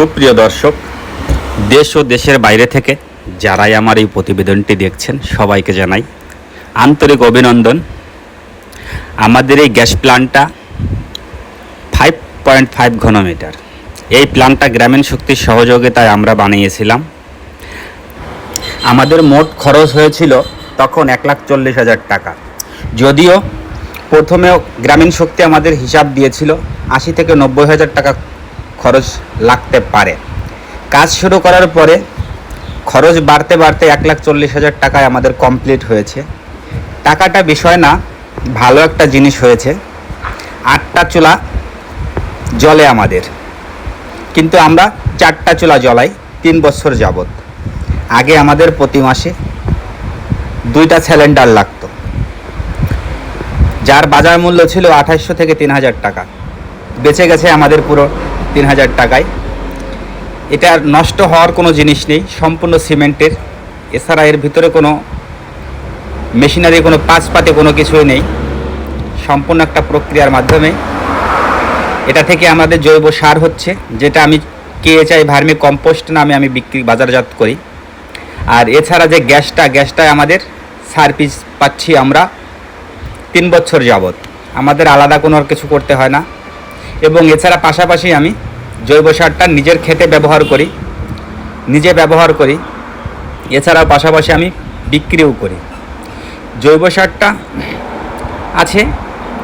সুপ্রিয় দর্শক, দেশ ও দেশের বাইরে থেকে যারাই আমার এই প্রতিবেদনটি দেখছেন, সবাইকে জানাই আন্তরিক অভিনন্দন। আমাদের এই গ্যাস প্ল্যান্টটা ফাইভ পয়েন্ট ফাইভ ঘনমিটার। এই প্ল্যান্টটা গ্রামীণ শক্তির সহযোগিতায় আমরা বানিয়েছিলাম। আমাদের মোট খরচ হয়েছিল তখন এক লাখ চল্লিশ হাজার টাকা। যদিও প্রথমেও গ্রামীণ শক্তি আমাদের হিসাব দিয়েছিল আশি থেকে নব্বই হাজার টাকা খরচ লাগতে পারে। কাজ শুরু করার পরে খরচ বাড়তে বাড়তে এক লাখ চল্লিশ হাজার টাকায় আমাদের কমপ্লিট হয়েছে। টাকাটা বিষয় না, ভালো একটা জিনিস হয়েছে। আটটা চুলা জলে আমাদের। কিন্তু আমরা চারটা চুলা জ্বলাই তিন বছর যাবৎ। আগে আমাদের প্রতি মাসে দুইটা সিলিন্ডার লাগতো। যার বাজার মূল্য ছিল আঠাশশো থেকে তিন হাজার টাকা। বেঁচে গেছে আমাদের পুরো তিন হাজার টাকায়। এটা আর নষ্ট হওয়ার কোনো জিনিস নেই, সম্পূর্ণ সিমেন্টের। এছাড়া এর ভিতরে কোনো মেশিনারি, কোনো পাতে কোনো কিছুই নেই। সম্পূর্ণ একটা প্রক্রিয়ার মাধ্যমে। এটা থেকে আমাদের জৈব সার হচ্ছে, যেটা আমি কে চাই ভার্মি কম্পোস্ট নামে আমি বিক্রি, বাজারজাত করি। আর এছাড়া যে গ্যাসটা গ্যাসটা আমাদের সার্ভিস পাচ্ছি আমরা তিন বছর যাবত আমাদের আলাদা কোনো আর কিছু করতে হয় না। এবং এছাড়া পাশাপাশি আমি জৈব সারটা নিজের খেতে ব্যবহার করি, নিজে ব্যবহার করি। এছাড়াও পাশাপাশি আমি বিক্রিও করি। জৈব সারটা আছে,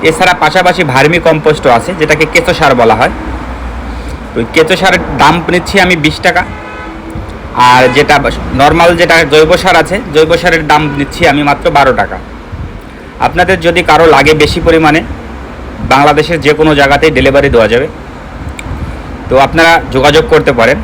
এছাড়া পাশাপাশি ভার্মি কম্পোস্টও আছে, যেটাকে কেঁচো সার বলা হয়। তো কেঁচো সারের দাম নিচ্ছি আমি বিশ টাকা। আর যেটা নর্মাল যেটা জৈব সার আছে, জৈব সারের দাম নিচ্ছি আমি মাত্র বারো টাকা। আপনাদের যদি কারও লাগে বেশি পরিমাণে বাংলাদেশের যে কোনো জায়গাতেই ডেলিভারি দেওয়া যাবে। তো আপনারা যোগাযোগ করতে পারেন।